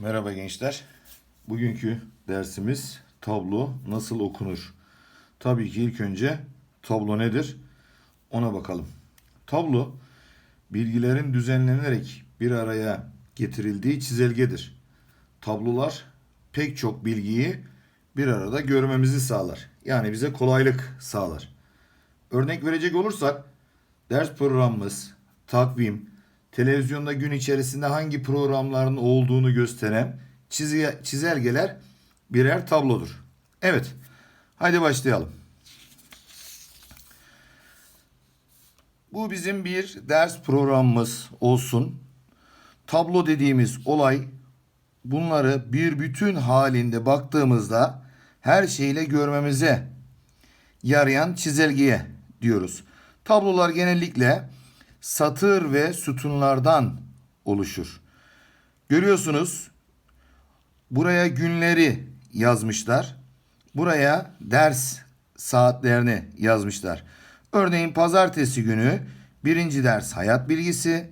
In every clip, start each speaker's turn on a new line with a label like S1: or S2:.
S1: Merhaba gençler. Bugünkü dersimiz tablo nasıl okunur? Tabii ki ilk önce tablo nedir? Ona bakalım. Tablo bilgilerin düzenlenerek bir araya getirildiği çizelgedir. Tablolar pek çok bilgiyi bir arada görmemizi sağlar. Yani bize kolaylık sağlar. Örnek verecek olursak ders programımız, takvim, televizyonda gün içerisinde hangi programların olduğunu gösteren çizgi, çizelgeler birer tablodur. Evet, hadi başlayalım. Bu bizim bir ders programımız olsun. Tablo dediğimiz olay bunları bir bütün halinde baktığımızda her şeyle görmemize yarayan çizelgeye diyoruz. Tablolar genellikle satır ve sütunlardan oluşur. Görüyorsunuz buraya günleri yazmışlar. Buraya ders saatlerini yazmışlar. Örneğin pazartesi günü birinci ders hayat bilgisi,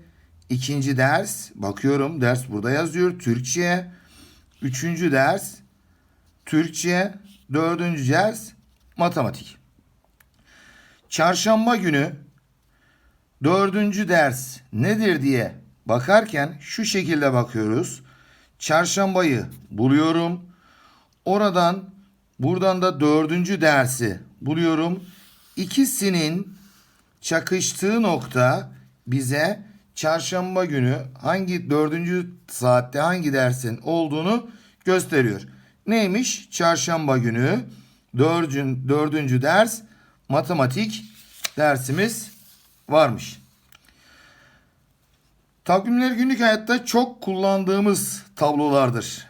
S1: ikinci ders bakıyorum ders burada yazıyor Türkçe, üçüncü ders Türkçe, dördüncü ders matematik. Çarşamba günü dördüncü ders nedir diye bakarken şu şekilde bakıyoruz. Çarşambayı buluyorum. Oradan buradan da dördüncü dersi buluyorum. İkisinin çakıştığı nokta bize çarşamba günü hangi dördüncü saatte hangi dersin olduğunu gösteriyor. Neymiş? Çarşamba günü dördüncü, dördüncü ders matematik dersimiz varmış. Takvimler günlük hayatta çok kullandığımız tablolardır.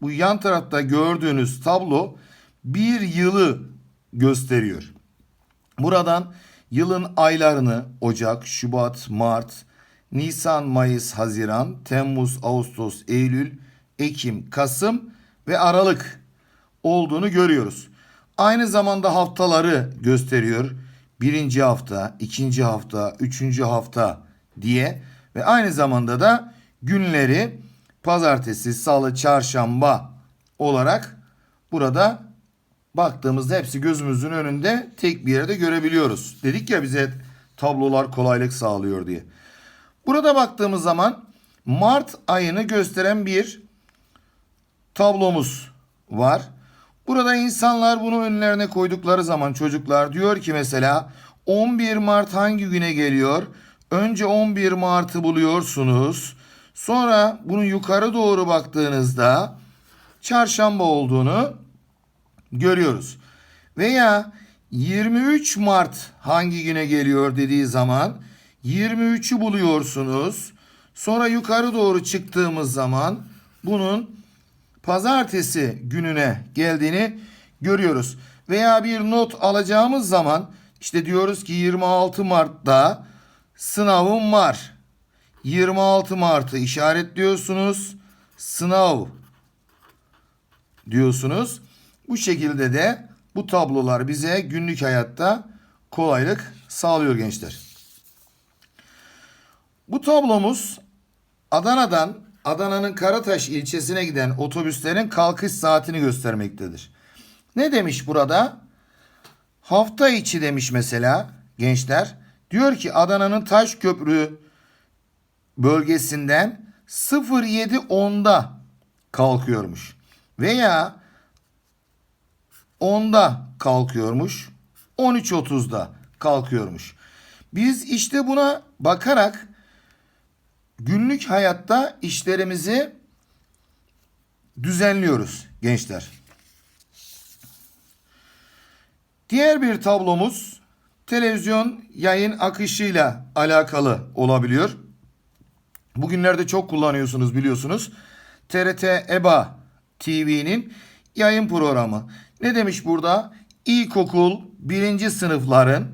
S1: Bu yan tarafta gördüğünüz tablo bir yılı gösteriyor. Buradan yılın aylarını Ocak, Şubat, Mart, Nisan, Mayıs, Haziran, Temmuz, Ağustos, Eylül, Ekim, Kasım ve Aralık olduğunu görüyoruz. Aynı zamanda haftaları gösteriyor. Birinci hafta, ikinci hafta, üçüncü hafta diye ve aynı zamanda da günleri pazartesi, salı, çarşamba olarak burada baktığımızda hepsi gözümüzün önünde tek bir yerde görebiliyoruz. Dedik ya bize tablolar kolaylık sağlıyor diye. Burada baktığımız zaman Mart ayını gösteren bir tablomuz var. Burada insanlar bunu önlerine koydukları zaman çocuklar diyor ki mesela 11 Mart hangi güne geliyor? Önce 11 Mart'ı buluyorsunuz. Sonra bunu yukarı doğru baktığınızda çarşamba olduğunu görüyoruz. Veya 23 Mart hangi güne geliyor dediği zaman 23'ü buluyorsunuz. Sonra yukarı doğru çıktığımız zaman bunun pazartesi gününe geldiğini görüyoruz. Veya bir not alacağımız zaman işte diyoruz ki 26 Mart'ta sınavım var. 26 Mart'ı işaretliyorsunuz. Sınav diyorsunuz. Bu şekilde de bu tablolar bize günlük hayatta kolaylık sağlıyor gençler. Bu tablomuz Adana'dan Adana'nın Karataş ilçesine giden otobüslerin kalkış saatini göstermektedir. Ne demiş burada? Hafta içi demiş mesela gençler. Diyor ki Adana'nın Taşköprü bölgesinden 07.10'da kalkıyormuş. Veya 10'da kalkıyormuş. 13.30'da kalkıyormuş. Biz işte buna bakarak günlük hayatta işlerimizi düzenliyoruz gençler. Diğer bir tablomuz televizyon yayın akışıyla alakalı olabiliyor. Bugünlerde çok kullanıyorsunuz biliyorsunuz. TRT EBA TV'nin yayın programı. Ne demiş burada? İlkokul birinci sınıfların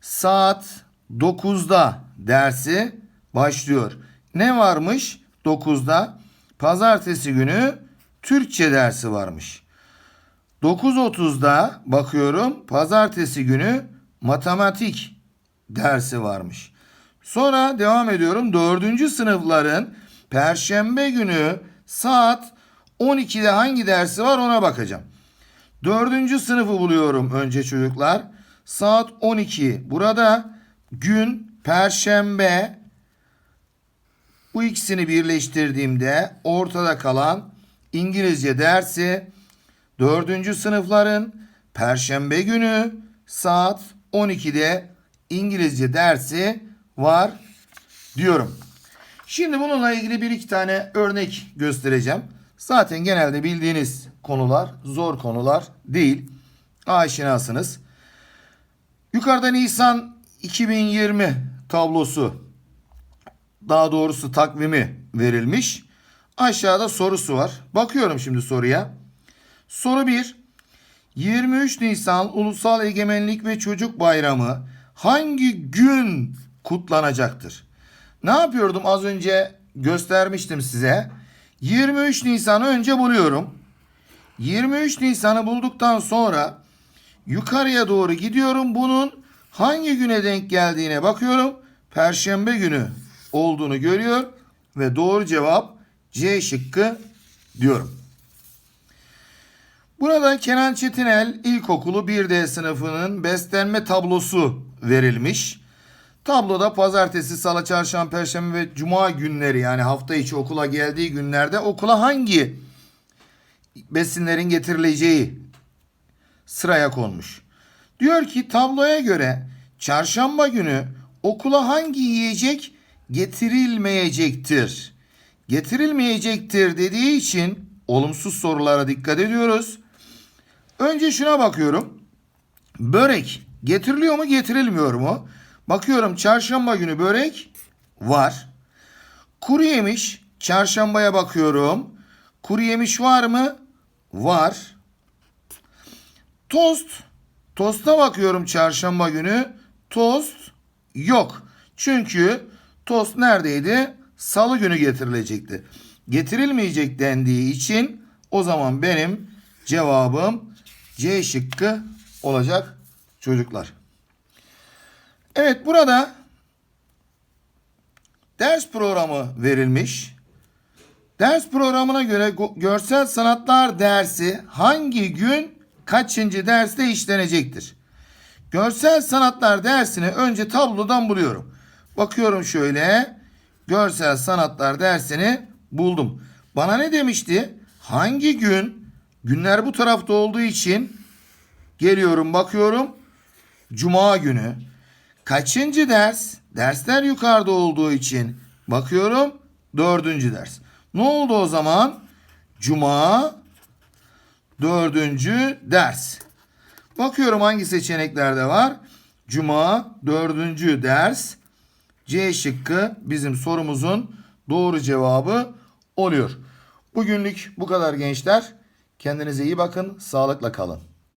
S1: saat 9'da dersi başlıyor. Ne varmış 9'da? Pazartesi günü Türkçe dersi varmış. 9.30'da bakıyorum pazartesi günü matematik dersi varmış. Sonra devam ediyorum. Dördüncü sınıfların perşembe günü saat 12'de hangi dersi var ona bakacağım. Dördüncü sınıfı buluyorum önce çocuklar. Saat 12. Burada gün perşembe. Bu ikisini birleştirdiğimde ortada kalan İngilizce dersi dördüncü sınıfların perşembe günü saat 12'de İngilizce dersi var diyorum. Şimdi bununla ilgili bir iki tane örnek göstereceğim. Zaten genelde bildiğiniz konular zor konular değil. Aşinasınız. Yukarıda Nisan 2020 tablosu daha doğrusu takvimi verilmiş. Aşağıda sorusu var. Bakıyorum şimdi soruya. Soru 1. 23 Nisan Ulusal Egemenlik ve Çocuk Bayramı hangi gün kutlanacaktır? Ne yapıyordum az önce göstermiştim size. 23 Nisan'ı önce buluyorum. 23 Nisan'ı bulduktan sonra yukarıya doğru gidiyorum. Bunun hangi güne denk geldiğine bakıyorum. Perşembe günü olduğunu görüyor ve doğru cevap C şıkkı diyorum. Burada Kenan Çetinel İlkokulu 1D sınıfının beslenme tablosu verilmiş. Tabloda pazartesi, salı, çarşamba, perşembe ve cuma günleri yani hafta içi okula geldiği günlerde okula hangi besinlerin getirileceği sıraya konmuş. Diyor ki tabloya göre çarşamba günü okula hangi yiyecek getirilmeyecektir? Getirilmeyecektir dediği için olumsuz sorulara dikkat ediyoruz. Önce şuna bakıyorum. Börek getiriliyor mu getirilmiyor mu? Bakıyorum çarşamba günü börek var. Kuru yemiş çarşambaya bakıyorum. Kuru yemiş var mı? Var. Tost. Tosta bakıyorum çarşamba günü. Tost yok. Çünkü tost neredeydi? Salı günü getirilecekti. Getirilmeyecek dendiği için o zaman benim cevabım C şıkkı olacak çocuklar. Evet burada ders programı verilmiş. Ders programına göre görsel sanatlar dersi hangi gün kaçıncı derste işlenecektir? Görsel sanatlar dersini önce tablodan buluyorum. Bakıyorum şöyle. Görsel sanatlar dersini buldum. Bana ne demişti? Hangi gün? Günler bu tarafta olduğu için geliyorum bakıyorum. Cuma günü. Kaçıncı ders? Dersler yukarıda olduğu için bakıyorum dördüncü ders. Ne oldu o zaman? Cuma dördüncü ders. Bakıyorum hangi seçeneklerde var. Cuma dördüncü ders. C şıkkı bizim sorumuzun doğru cevabı oluyor. Bugünlük bu kadar gençler. Kendinize iyi bakın. Sağlıkla kalın.